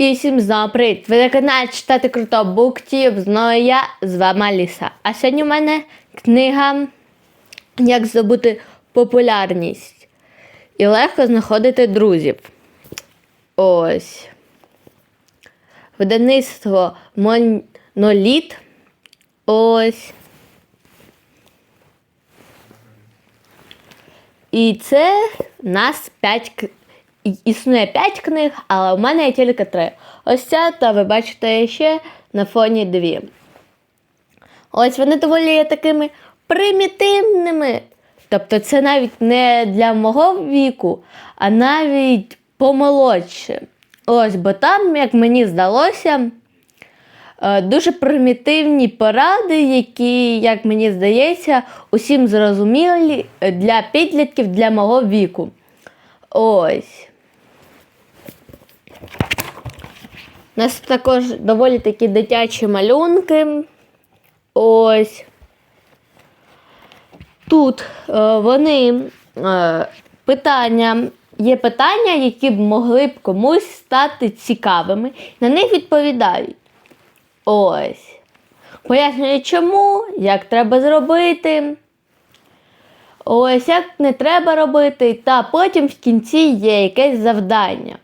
І всім знову привіт! Ви на каналі читати круто буктів. Знову я з вами Аліса. А сьогодні у мене книга Як здобути популярність і легко знаходити друзів. Ось. Видавництво Моноліт. Ось. І це в нас 5 к... і- існує 5 книг, але у мене є тільки 3. Ось ця, та ви бачите ще на фоні дві. Ось вони доволі є такими примітивними. Тобто це навіть не для мого віку, а навіть помолодше. Ось, бо там, як мені здалося, е, дуже примітивні поради, які, як мені здається, усім зрозумілі для підлітків для мого віку. Ось. У нас також доволі такі дитячі малюнки. Ось. Тут е, вони е, питання, є питання, які б могли б комусь стати цікавими. На них відповідають. Ось. Пояснюють, чому, як треба зробити. Ось як не треба робити, та потім в кінці є якесь завдання.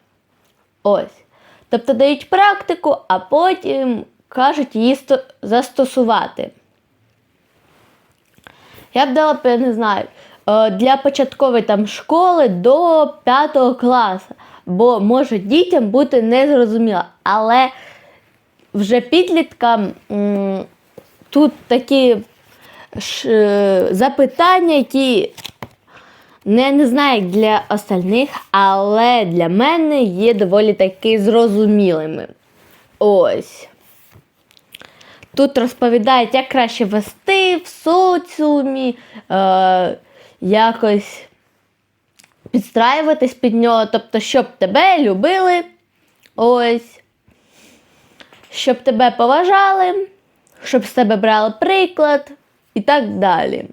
Ось. Тобто дають практику, а потім кажуть її застосувати. Я б дала я не знаю, е, для початкової там школи до 5 класу, бо може дітям бути незрозуміло. Але вже підліткам тут такі е, запитання, які не, не знаю, як для остальних, але для мене є доволі таки зрозумілими. Ось. Тут розповідають, як краще вести в соціумі, е, якось підстраюватись під нього, тобто, щоб тебе любили, ось, щоб тебе поважали, щоб з тебе брали приклад і так далі.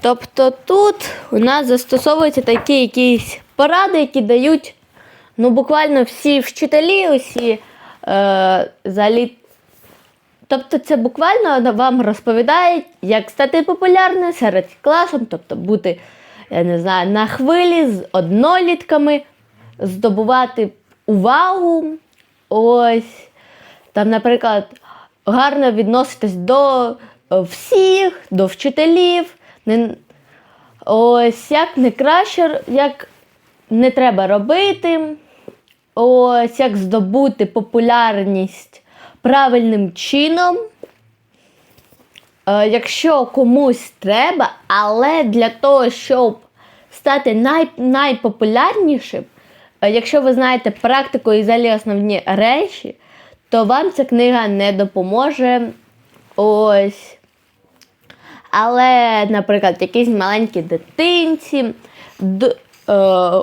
Тобто тут у нас застосовуються такі якісь поради, які дають ну, буквально всі вчителі, усі е, взагалі. Тобто це буквально вам розповідають, як стати популярним серед класом, тобто бути, я не знаю, на хвилі з однолітками, здобувати увагу. Ось. Там, наприклад, гарно відноситись до е, всіх, до вчителів. Не, ось як не краще, як не треба робити. Ось як здобути популярність правильним чином. Е, якщо комусь треба, але для того, щоб стати най, найпопулярнішим, е, якщо ви знаєте практику і взагалі основні речі, то вам ця книга не допоможе. Ось. Але, наприклад, якісь маленькі дитинці, д, е,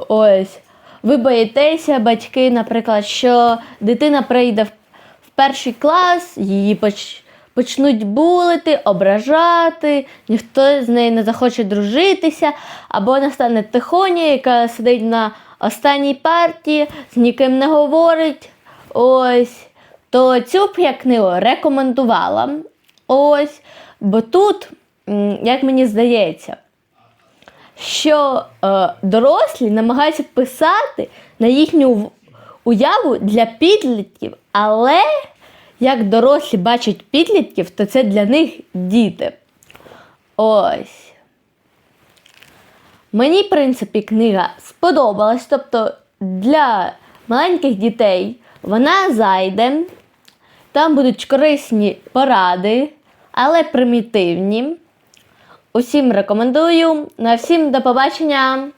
ось, ви боїтеся, батьки, наприклад, що дитина прийде в, в перший клас, її поч, почнуть булити, ображати, ніхто з нею не захоче дружитися, або вона стане тихоня, яка сидить на останній партії, з ніким не говорить. Ось. То цю б я книгу рекомендувала. Ось. Бо тут, як мені здається, що е, дорослі намагаються писати на їхню уяву для підлітків, але як дорослі бачать підлітків, то це для них діти. Ось. Мені, в принципі, книга сподобалась. Тобто для маленьких дітей вона зайде. Там будуть корисні поради, але примітивні. Усім рекомендую. На всім до побачення!